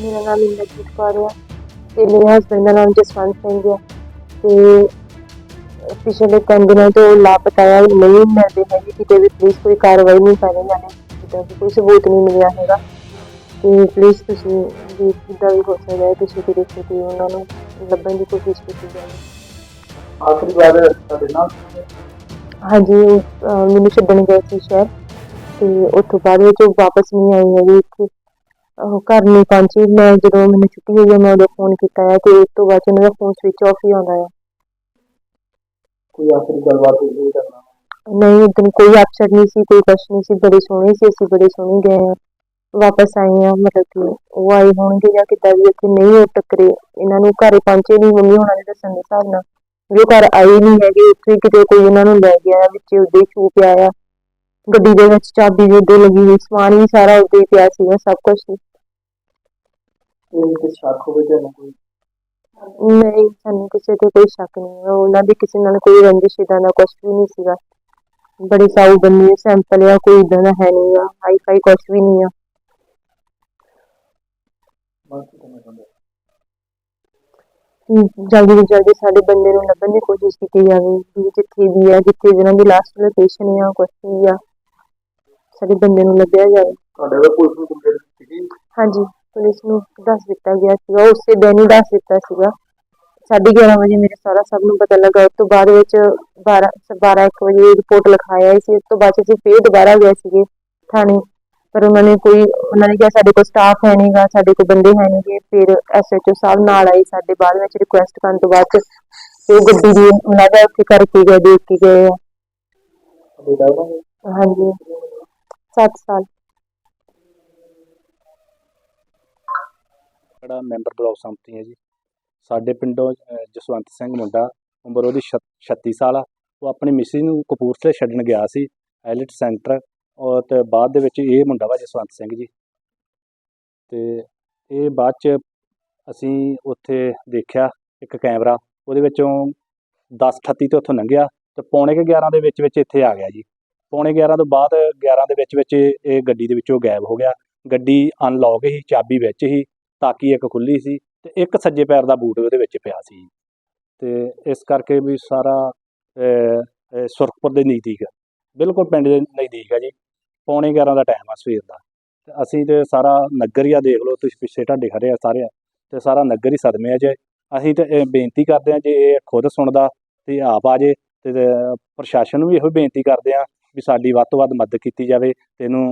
ਮੇਰਾ ਨਾਮ ਇੰਦਰਜੀਤ ਕੌਰ ਹੈ ਤੇ ਮੇਰੇ ਹਸਬੰਦ ਦਾ ਨਾਮ ਜਸਵੰਤ ਸਿੰਘ ਹੈ ਤੇ ਪਿਛਲੇ ਤਿੰਨ ਦਿਨਾਂ ਤੋਂ ਲਾਪਤਾ ਹੈ ਨਹੀਂ ਮਿਲਦੇ ਹੈਗੇ ਕਿਤੇ ਵੀ ਪੁਲਿਸ ਕੋਈ ਕਾਰਵਾਈ ਨਹੀਂ ਕਰ ਰਹੀ ਹੈ ਜਿੱਦਾਂ ਕਿ ਕੋਈ ਸਬੂਤ ਨਹੀਂ ਮਿਲਿਆ ਹੈਗਾ। ਤੇ ਪਲੀਜ਼ ਤੁਸੀਂ ਵੀ ਜਿੱਦਾਂ ਵੀ ਹੋ ਸਕਦਾ ਹੈ ਤੁਸੀਂ ਕਿਤੇ ਕਿਤੇ ਉਹਨਾਂ ਨੂੰ ਲੱਭਣ ਦੀ ਕੋਸ਼ਿਸ਼ ਕੀਤੀ ਜਾਵੇ। ਆਖਰੀ ਵਾਰ ਤੁਹਾਡੇ ਨਾਲ? ਹਾਂਜੀ ਮੈਨੂੰ ਛੱਡਣ ਗਏ ਸੀ ਸ਼ਹਿਰ ਤੇ ਉੱਥੋਂ ਬਾਅਦ ਵਿੱਚ ਵਾਪਸ ਨਹੀਂ ਆਈ ਹੈਗੀ ਇੱਥੇ ਉਹ ਘਰ ਨਹੀਂ ਪਹੁੰਚੀ। ਮੈਂ ਜਦੋਂ ਮੈਨੂੰ ਛੁੱਟੀ ਹੋਈ ਹੈ ਮੈਂ ਉਹਦਾ ਫੋਨ ਕੀਤਾ ਹੈ ਤੇ ਉਸ ਤੋਂ ਬਾਅਦ 'ਚ ਉਹਨਾਂ ਦਾ ਫੋਨ ਸਵਿਚ ਆਫ ਹੀ ਆਉਂਦਾ ਹੈ ਕੋਈ ਆਖਰੀ ਗੱਲਬਾਤ ਹੋਈ ਹੋਈ ਕਰਨਾ ਨਹੀਂ ਉਦੋਂ ਕੋਈ ਅਪਸੈਟ ਨਹੀਂ ਸੀ ਕੋਈ ਕੁਛ ਨਹੀਂ ਸੀ ਬੜੇ ਸੋਹਣੇ ਸੀ ਅਸੀਂ ਬੜੇ ਸੋਹਣੇ ਗਏ ਹਾਂ ਵਾਪਸ ਆਏ ਹਾਂ ਮਤਲਬ ਕਿ ਉਹ ਆਏ ਹੋਣਗੇ ਜਾਂ ਕਿੱਦਾਂ ਵੀ ਇੱਥੇ ਨਹੀਂ ਉਹ ਟੱਕਰੇ। ਇਹਨਾਂ ਨੂੰ ਘਰੇ ਪਹੁੰਚੇ ਨਹੀਂ ਮੰਮੀ ਹੋਣਾ ਦੇ ਦੱਸਣ ਦੇ ਹਿਸਾਬ ਨਾਲ। ਵੀ ਉਹ ਘਰ ਆਏ ਨਹੀਂ ਹੈਗੇ ਉੱਥੇ ਕਿਤੇ ਕੋਈ ਉਹਨਾਂ ਨੂੰ ਲੈ ਗਿਆ ਵਿੱਚ ਉਹਦੇ ਛੂ ਪਿਆ ਆ। ਗੱਡੀ ਦੇ ਵਿੱਚ ਚਾਬੀ ਵੀ ਉੱਦੇ ਲੱਗੀ ਹੋਈ ਸਮਾਨ ਵੀ ਸਾਰਾ ਉੱਤੇ ਹੀ ਪਿਆ ਸੀਗਾ ਸਭ ਕੁਝ ਕੋਈ ਤੇ ਸ਼ੱਕ ਹੋਵੇ ਤੁਹਾਨੂੰ ਕੋਈ? ਨਹੀਂ ਸਾਨੂੰ ਕਿਸੇ ਤੇ ਕੋਈ ਸ਼ੱਕ ਨਹੀਂ ਹੈ ਉਹਨਾਂ ਦੀ ਕਿਸੇ ਨਾਲ ਕੋਈ ਰੰਜਿਸ਼ ਇਦਾਂ ਦਾ ਕੁਝ ਵੀ ਨਹੀਂ ਸੀਗਾ। ਬੜੀ ਸਾਊ ਬੰਨੀ ਸੈਂਪਲ ਆ ਕੋਈ ਇਦਾਂ ਦਾ ਹੈ ਨਹੀਂ ਆ ਹਾਈ ਫਾਈ ਕੁਝ ਵੀ ਨਹੀਂ ਆ। ਮੰਗ ਕੀ ਕਰਨਾ ਚਾਹੁੰਦੇ ਹਮ, ਜਲਦੀ ਤੋਂ ਜਲਦੀ ਸਾਡੇ ਬੰਦੇ ਨੂੰ ਲੱਭਣ ਦੀ ਕੋਸ਼ਿਸ਼ ਕੀਤੀ ਜਾਵੇ ਵੀ ਜਿੱਥੇ ਵੀ ਆ ਜਿੱਥੇ ਜਿਹਨਾਂ ਦੀ ਲਾਸਟ ਲੋਕੇਸ਼ਨ ਆ ਕੁਝ ਵੀ ਆ ਸਾਡੇ ਬੰਦੇ ਨੂੰ ਲੱਭਿਆ ਜਾਵੇ। ਤੁਹਾਡੇ ਵੱਲ ਪੁਲਿਸ ਨੂੰ ਕੰਪਲੇਂਟ ਕੀਤੀ ਹਾਂਜੀ। ਪੁਲਿਸ ਨੂੰ ਦੱਸ ਦਿੱਤਾ ਗਿਆ ਸੀਗਾ ਉਸੇ ਦਿਨ ਹੀ ਦੱਸ ਦਿੱਤਾ ਸੀਗਾ। 11:30 ਵਜੇ ਮੇਰੇ ਸਾਰਾ ਸਭ ਨੂੰ ਪਤਾ ਲੱਗਾ ਉਸ ਤੋਂ ਬਾਅਦ ਵਿੱਚ 12 12 1 ਵਜੇ ਰਿਪੋਰਟ ਲਿਖਾਇਆ ਸੀ ਉਸ ਤੋਂ ਬਾਅਦ ਅਸੀਂ ਫੇਰ ਦੁਬਾਰਾ ਗਏ ਸੀਗੇ ਥਾਣੇ। ਪਰ ਉਹਨਾਂ ਨੇ ਕੋਈ ਉਹਨਾਂ ਨੇ ਕਿਹਾ ਸਾਡੇ ਕੋਲ ਸਟਾਫ ਹੈ ਨਹੀਂਗਾ ਸਾਡੇ ਕੋਲ ਬੰਦੇ ਹੈ ਨਹੀਂਗੇ ਫਿਰ ਐਸਐਚਓ ਸਾਹਿਬ ਨਾਲ ਆਏ ਸਾਡੇ ਬਾਅਦ ਵਿੱਚ ਰਿਕੁਐਸਟ ਕਰਨ ਤੋਂ ਬਾਅਦ ਤੇ ਉਹ ਗੱਡੀ ਦੀ ਉਹਨਾਂ ਦਾ ਉੱਥੇ ਕਰਕੇ ਗਏ ਦੇਖ ਕੇ ਗਏ ਹਾਂਜੀ। 7 ਸਾਲ। ਜਿਹੜਾ ਮੈਂਬਰ ਬਲਾਕ ਸੰਮਤੀ ਹੈ ਜੀ। ਸਾਡੇ ਪਿੰਡੋਂ ਜਸਵੰਤ ਸਿੰਘ ਮੁੰਡਾ, ਉਮਰ ਉਹਦੀ ਛ- 36 ਸਾਲ ਆ। ਉਹ ਆਪਣੀ ਮਿਸਿਸ ਨੂੰ ਕਪੂਰਥਲੇ ਛੱਡਣ ਗਿਆ ਸੀ, ਐਲਿਟ ਸੈਂਟਰ। ਔਰ ਤੇ ਬਾਅਦ ਦੇ ਵਿੱਚ ਇਹ ਮੁੰਡਾ ਵਾ ਜਸਵੰਤ ਸਿੰਘ ਜੀ। ਤੇ ਇਹ ਬਾਅਦ ਚ ਅਸੀਂ ਉੱਥੇ ਦੇਖਿਆ ਇੱਕ ਕੈਮਰਾ। ਉਹਦੇ ਵਿੱਚੋਂ 10:38 ਤੋਂ ਉੱਥੋਂ ਲੰਘਿਆ ਤੇ ਪੌਣੇ ਕੁ 11 ਦੇ ਵਿੱਚ ਵਿੱਚ ਇੱਥੇ ਆ ਗਿਆ ਜੀ। ਪੌਣੇ 11 ਤੋਂ ਬਾਅਦ 11 ਦੇ ਵਿੱਚ ਵਿੱਚ ਇਹ ਗੱਡੀ ਦੇ ਵਿੱਚੋਂ ਗਾਇਬ ਹੋ ਗਿਆ। ਗੱਡੀ ਅਨਲੌਕ ਹੀ, ਚਾਬੀ ਵਿੱਚ ਹੀ ਤਾਕੀ ਇੱਕ ਖੁੱਲੀ ਸੀ ਤੇ ਇੱਕ ਸੱਜੇ ਪੈਰ ਦਾ ਬੂਟ ਉਹਦੇ ਵਿੱਚ ਪਿਆ ਸੀ। ਤੇ ਇਸ ਕਰਕੇ ਵੀ ਸਾਰਾ ਸੁਰਖਪੁਰ ਦੇ ਨਜ਼ਦੀਕ, ਬਿਲਕੁਲ ਪਿੰਡ ਦੇ ਨਜ਼ਦੀਕ ਹੈ ਜੀ। ਪੌਣੇ 11 ਦਾ ਟਾਈਮ ਆ ਸਵੇਰ ਦਾ। ਤੇ ਅਸੀਂ ਤੇ ਸਾਰਾ ਨਗਰ ਹੀ ਆ, ਦੇਖ ਲਓ ਤੁਸੀਂ ਪਿੱਛੇ ਢਾਡੇ ਖੜੇ ਆ ਸਾਰੇ। ਤੇ ਸਾਰਾ ਨਗਰ ਹੀ ਸਦਮੇ ਆ ਜੇ। ਅਸੀਂ ਤੇ ਇਹ ਬੇਨਤੀ ਕਰਦੇ ਆ ਜੇ ਇਹ ਖੁਦ ਸੁਣਦਾ ਤੇ ਆਪ ਆ ਜੇ ਤੇ ਪ੍ਰਸ਼ਾਸਨ ਨੂੰ ਵੀ ਇਹੋ ਬੇਨਤੀ ਕਰਦੇ ਆ ਵੀ ਸਾਡੀ ਵੱਧ ਤੋਂ ਵੱਧ ਮਦਦ ਕੀਤੀ ਜਾਵੇ ਤੇ ਇਹਨੂੰ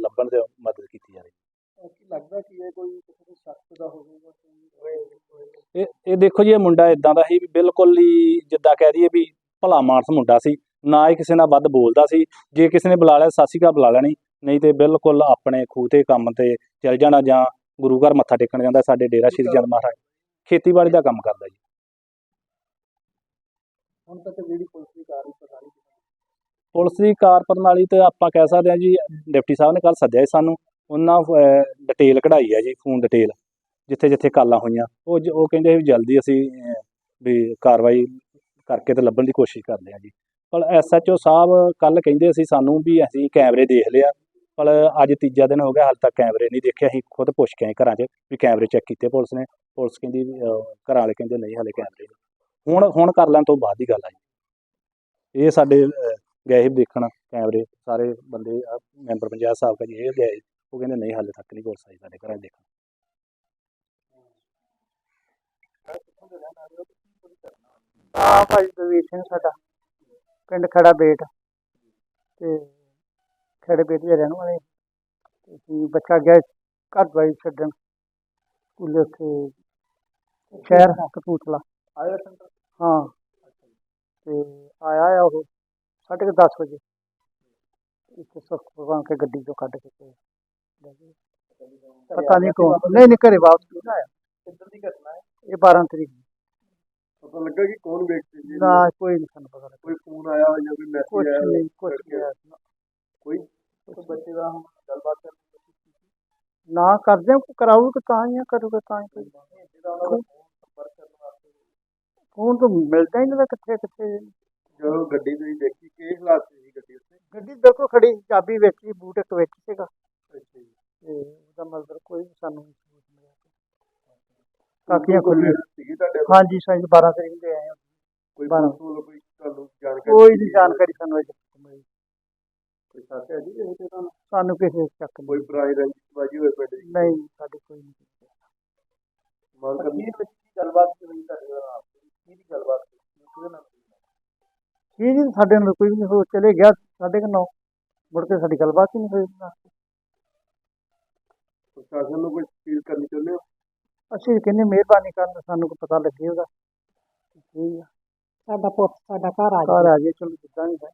ਲੱਭਣ ਦੇ ਮਦਦ ਕੀਤੀ ਜਾਵੇ। ਲੱਗਦਾ ਕਿ ਇਹ ਕੋਈ ਦੇ ਹੋਵੇਗਾ ਇਹ ਇਹ ਦੇਖੋ ਜੀ ਇਹ ਮੁੰਡਾ ਇਦਾਂ ਦਾ ਸੀ ਵੀ ਬਿਲਕੁਲ ਹੀ ਜਿੱਦਾਂ ਕਹਿ ਦਈਏ ਵੀ ਭਲਾ ਮਾਨਸ ਮੁੰਡਾ ਸੀ ਨਾ ਹੀ ਕਿਸੇ ਨਾਲ ਵੱਧ ਬੋਲਦਾ ਸੀ ਜੇ ਕਿਸੇ ਨੇ ਬੁਲਾ ਲਿਆ ਸਾਸੀ ਕਾ ਬੁਲਾ ਲੈਣੀ ਨਹੀਂ ਤੇ ਬਿਲਕੁਲ ਆਪਣੇ ਖੂਹ ਤੇ ਕੰਮ ਤੇ ਚਲ ਜਾਣਾ ਜਾਂ ਗੁਰੂ ਘਰ ਮੱਥਾ ਟੇਕਣ ਜਾਂਦਾ ਸਾਡੇ ਡੇਰਾ ਸ਼੍ਰੀ ਚੰਦ ਮਹਾਰਾਜ ਖੇਤੀਬਾੜੀ ਦਾ ਕੰਮ ਕਰਦਾ ਜੀ। ਹੁਣ ਤੱਕ ਜਿਹੜੀ ਪੁਲਿਸ ਦੀ ਕਾਰਵਾਈ ਪ੍ਰਣਾਲੀ ਪੁਲਿਸ ਦੀ ਕਾਰ ਪ੍ਰਣਾਲੀ ਤੇ ਆਪਾਂ ਕਹਿ ਸਕਦੇ ਹਾਂ ਜੀ ਡਿਪਟੀ ਸਾਹਿਬ ਨੇ ਕੱਲ ਸੱਦਿਆ ਸੀ ਸਾਨੂੰ ਉਹਨਾਂ ਡਿਟੇਲ ਕਢਾਈ ਹੈ ਜੀ ਫੋਨ ਡਿਟੇਲ ਜਿੱਥੇ ਜਿੱਥੇ ਕਾਲਾਂ ਹੋਈਆਂ। ਉਹ ਜ- ਉਹ ਕਹਿੰਦੇ ਵੀ ਜਲਦੀ ਅਸੀਂ ਵੀ ਕਾਰਵਾਈ ਕਰਕੇ ਤੇ ਲੱਭਣ ਦੀ ਕੋਸ਼ਿਸ਼ ਕਰਦੇ ਹਾਂ ਜੀ। ਪਰ ਐਸਐਚਓ ਸਾਹਿਬ ਕੱਲ ਕਹਿੰਦੇ ਸੀ ਸਾਨੂੰ ਵੀ ਅਸੀਂ ਕੈਮਰੇ ਦੇਖ ਲਿਆ ਪਰ ਅੱਜ ਤੀਜਾ ਦਿਨ ਹੋ ਗਿਆ ਹਾਲ ਤੱਕ ਕੈਮਰੇ ਨਹੀਂ ਦੇਖੇ। ਅਸੀਂ ਖੁਦ ਪੁੱਛ ਕੇ ਆਏ ਘਰਾਂ 'ਚ ਵੀ ਕੈਮਰੇ ਚੈੱਕ ਕੀਤੇ ਪੁਲਿਸ ਨੇ। ਪੁਲਿਸ ਕਹਿੰਦੀ ਵੀ, ਘਰਾਂ ਵਾਲੇ ਕਹਿੰਦੇ ਨਹੀਂ ਹਾਲੇ ਕੈਮਰੇ ਨਹੀਂ। ਹੁਣ ਹੁਣ ਕਰ ਲੈਣ ਤੋਂ ਬਾਅਦ ਦੀ ਗੱਲ ਆ ਜੀ। ਇਹ ਸਾਡੇ ਗਏ ਸੀ ਦੇਖਣ ਕੈਮਰੇ ਸਾਰੇ ਬੰਦੇ ਮੈਂਬਰ ਪੰਚਾਇਤ ਸਾਹਿਬ ਕਾ ਜੀ ਇਹ ਗਏ ਉਹ ਕਹਿੰਦੇ ਨਹੀਂ ਹਾਲੇ ਤੱਕ ਨਹੀਂ ਪੁਲਿਸ ਆਈ ਸਾਡੇ ਘਰਾਂ ਦੇਖਣ। ਆ ਭਾਈ ਦਵੀਰ ਸਿੰਘ ਸਾਡਾ ਪਿੰਡ ਖੜਾ ਬੇਟ ਤੇ ਖੜੇ ਬੇਟ ਦੇ ਰਹਿਣ ਵਾਲੇ ਤੇ ਅਸੀਂ ਬੱਚਾ ਗਿਆ ਘਰ ਦਵਾਈ ਛੱਡਣ ਸਕੂਲੇ ਉੱਥੇ ਸ਼ਹਿਰ ਕਪੂਰਥਲਾ। ਆਇਆ ਸੈਂਟਰ? ਹਾਂ। ਤੇ ਆਇਆ ਆ ਉਹ ਸਾਢੇ ਕੁ ਦਸ ਵਜੇ। ਇੱਥੇ ਸੁਖਪੁਰ ਬਣ ਕੇ ਗੱਡੀ ਚੋਂ ਕੱਢ ਕੇ। ਪਤਾ ਨਹੀਂ ਕੌਣ। ਨਹੀਂ ਨਹੀਂ ਘਰੇ ਵਾਪਸ ਨਹੀਂ ਆਇਆ? ਕਿੱਧਰ ਦੀ ਘਟਨਾ ਹੈ? ਇਹ 12 ਤਰੀਕ। ਪਤਾ ਲੱਗਾ ਕਿ ਕੌਣ ਵਿਅਕਤੀ ਜੀ ਨਾ ਕੋਈ ਨਹੀਂ ਸਾਨੂੰ ਪਤਾ ਲੱਗਾ। ਕੋਈ ਫੋਨ ਆਇਆ ਜਾਂ ਕੋਈ ਮੈਸੇਜ ਆਇਆ ਨਹੀਂ ਕੁਛ ਨਹੀਂ ਆਇਆ। ਕੋਈ? ਕੋਈ ਬੱਚੇ ਦਾ ਗੱਲਬਾਤ ਕਰਨ ਦੀ ਕੋਸ਼ਿਸ਼ ਕੀਤੀ? ਨਾ ਕਰਦੇ ਆ, ਕਰਾਊਗਾ ਤਾਂ ਹੀ ਕਰੂਗਾ ਤਾਂ ਹੀ ਕੋਈ ਫੋਨ ਤੋਂ ਮਿਲਦਾ ਹੀ ਨਹੀਂ ਕਿੱਥੇ ਕਿੱਥੇ ਜਦੋਂ ਗੱਡੀ ਤੁਸੀਂ ਦੇਖੀ ਕੀ ਹਾਲਾਤ ਸੀ ਗੱਡੀ ਉੱਤੇ ਗੱਡੀ ਬਿਲਕੁਲ ਖੜੀ ਸੀ, ਚਾਬੀ ਵਿੱਚ ਬੂਟ ਇੱਕ ਵਿੱਚ ਸੀਗਾ ਅੱਛਾ ਜੀ ਤੇ ਉਹਦਾ ਮਤਲਬ ਕੋਈ ਵੀ ਸਾਨੂੰ ਨਹੀਂ ਕਾਕੀਆਂ ਖੁੱਲੀਆਂ ਸੀਗੀ ਤੁਹਾਡੇ ਕੋਲ? ਹਾਂਜੀ ਸਾਈਂ 12 ਤਰੀਕ ਦੇ ਆਏ ਹਾਂ। ਕੋਈ ਬਾਰਾਂ। ਵੱਲੋਂ ਕੋਈ ਤੁਹਾਨੂੰ ਜਾਣਕਾਰੀ ਕੋਈ ਨਹੀਂ ਜਾਣਕਾਰੀ ਸਾਨੂੰ ਅਜੇ ਤੱਕ ਮਿਲੀ। ਕੋਈ ਸਾਥ ਹੈ ਜੀ ਇਹ ਤੇ ਤੁਹਾਨੂੰ? ਸਾਨੂੰ ਕਿਸੇ ਚੱਕ ਕੋਈ ਨਹੀਂ। ਪੁਰਾਣੀ ਰੰਜਿਸ਼ਬਾਜੀ ਹੋਏ ਪਿੰਡ ਦੀ? ਨਹੀਂ ਸਾਡੇ ਕੋਈ ਨਹੀਂ ਮੰਗ ਕਰਨੀ ਹੈ? ਗੱਲਬਾਤ ਹੋਈ ਤੁਹਾਡੇ ਨਾਲ? ਕੀ ਦੀ ਗੱਲਬਾਤ ਕਿਹਦੇ ਨਾਲ? ਇਹ ਜੀ ਸਾਡੇ ਨਾਲ ਕੋਈ ਨਹੀਂ ਹੋ ਚਲੇ ਗਿਆ ਸਾਡੇ ਕੋਲ ਮੁੜ ਕੇ ਸਾਡੀ ਗੱਲਬਾਤ ਹੀ ਨਹੀਂ ਹੋਈ। ਉਹਨਾਂ ਨਾਲ। ਪ੍ਰਸ਼ਾਸਨ ਨੂੰ ਕੋਈ ਅਪੀਲ ਕਰਨੀ ਚਾਹੁੰਦੇ ਹੋ? ਅਸੀਂ ਕਹਿੰਦੇ ਮਿਹਰਬਾਨੀ ਕਰਨ ਸਾਨੂੰ ਕੋਈ ਪਤਾ ਲੱਗੇ ਉਹਦਾ। ਠੀਕ ਆ। ਸਾਡਾ ਪੁੱਤ ਸਾਡਾ ਘਰ ਆ ਘਰ ਆ ਜਾਏ ਚਲੋ ਜਿੱਦਾਂ ਵੀ ਹੈ।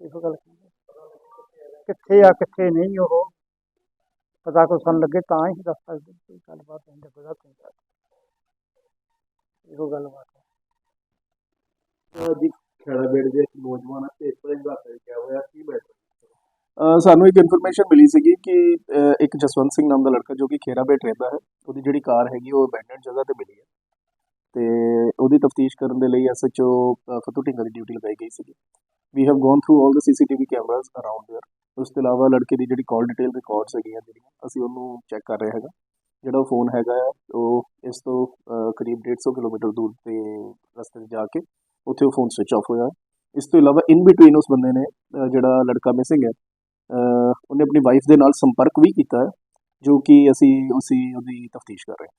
ਇਹੋ ਗੱਲ ਕਹਿੰਦੇ ਕਿੱਥੇ ਆ ਕਿੱਥੇ ਨਹੀਂ ਉਹ? ਪਤਾ ਕੋ ਸਾਨੂੰ ਲੱਗੇ ਤਾਂ ਹੀ ਦੱਸ ਸਕਦੇ। ਕੋਈ ਗੱਲਬਾਤ ਨਹੀਂ ਪਤਾ ਕੋਈ ਗੱਲ ਇਹੋ ਗੱਲਬਾਤ ਹੈ। ਜੀ ਖੇੜਾ ਬੇੜ ਦੇ ਨੌਜਵਾਨ ਤੇ ਇਸ ਤਰ੍ਹਾਂ ਦਾ ਕਿਹਾ ਹੋਇਆ। ਕੀ ਬੈਠ ਸਾਨੂੰ ਇੱਕ ਇਨਫੋਰਮੇਸ਼ਨ ਮਿਲੀ ਸੀਗੀ ਕਿ ਅ, ਇੱਕ ਜਸਵੰਤ ਸਿੰਘ ਨਾਮ ਦਾ ਲੜਕਾ ਜੋ ਕਿ ਖੇਰਾਬੇਟ ਰਹਿੰਦਾ ਹੈ ਉਹਦੀ ਜਿਹੜੀ ਕਾਰ ਹੈਗੀ ਉਹ ਅਬੈਂਡਨਡ ਜਗ੍ਹਾ ਤੇ ਮਿਲੀ ਹੈ ਤੇ ਉਹਦੀ ਤਫਤੀਸ਼ ਕਰਨ ਦੇ ਲਈ ਐਸਐਚਓ ਫਤੂ ਢਿੰਗਰ ਦੀ ਡਿਊਟੀ ਲਗਾਈ ਗਈ ਸੀਗੀ we have gone through all the CCTV cameras around there ਉਸ ਤੋਂ ਇਲਾਵਾ ਲੜਕੇ ਦੀ ਜਿਹੜੀ ਕਾਲ ਡਿਟੇਲ ਰਿਕਾਰਡਸ ਹੈਗੀਆਂ ਜਿਹੜੀਆਂ ਅਸੀਂ ਉਹਨੂੰ ਚੈੱਕ ਕਰ ਰਹੇ ਹੈਗਾ ਜਿਹੜਾ ਉਹ ਫੋਨ ਹੈਗਾ ਆ ਉਹ ਇਸ ਤੋਂ ਅ, ਕਰੀਬ 150 ਕਿਲੋਮੀਟਰ ਦੂਰ ਤੇ ਰਸਤੇ 'ਤੇ ਜਾ ਕੇ ਉੱਥੇ ਉਹ ਫੋਨ ਸਵਿਚ ਆਫ ਹੋਇਆ ਇਸ ਤੋਂ ਇਲਾਵਾ ਇਨ ਬਿਟਵੀਨ ਉਸ ਬੰਦੇ ਨੇ ਅ, ਜਿਹੜਾ ਲੜਕਾ ਮਿਸਿੰਗ ਹੈ ਅਹ ਉਹਨੇ ਆਪਣੀ ਵਾਈਫ ਦੇ ਨਾਲ ਸੰਪਰਕ ਵੀ ਕੀਤਾ ਜੋ ਕਿ ਅਸੀਂ ਉਸੇ ਉਹਦੀ ਤਫਤੀਸ਼ ਕਰ ਰਹੇ ਹਾਂ।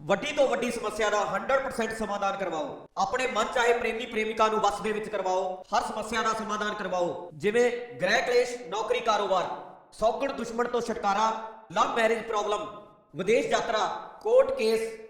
ਵੱਡੀ ਤੋਂ ਵੱਡੀ ਸਮੱਸਿਆ ਦਾ 100% ਸਮਾਧਾਨ ਕਰਵਾਓ। ਆਪਣੇ ਮਨ ਚਾਹੇ ਪ੍ਰੇਮੀ ਪ੍ਰੇਮਿਕਾ ਨੂੰ ਵਸ ਦੇ ਵਿੱਚ ਕਰਵਾਓ, ਹਰ ਸਮੱਸਿਆ ਦਾ ਸਮਾਧਾਨ ਕਰਵਾਓ। ਜਿਵੇਂ ਗ੍ਰਹਿ ਕਲੇਸ਼, ਨੌਕਰੀ ਕਾਰੋਬਾਰ, ਸੌਗਣ ਦੁਸ਼ਮਣ ਤੋਂ ਛੁਟਕਾਰਾ ਲਵ ਮੈਰਿਜ ਪ੍ਰੋਬਲਮ ਵਿਦੇਸ਼ ਯਾਤਰਾ ਕੋਰਟ ਕੇਸ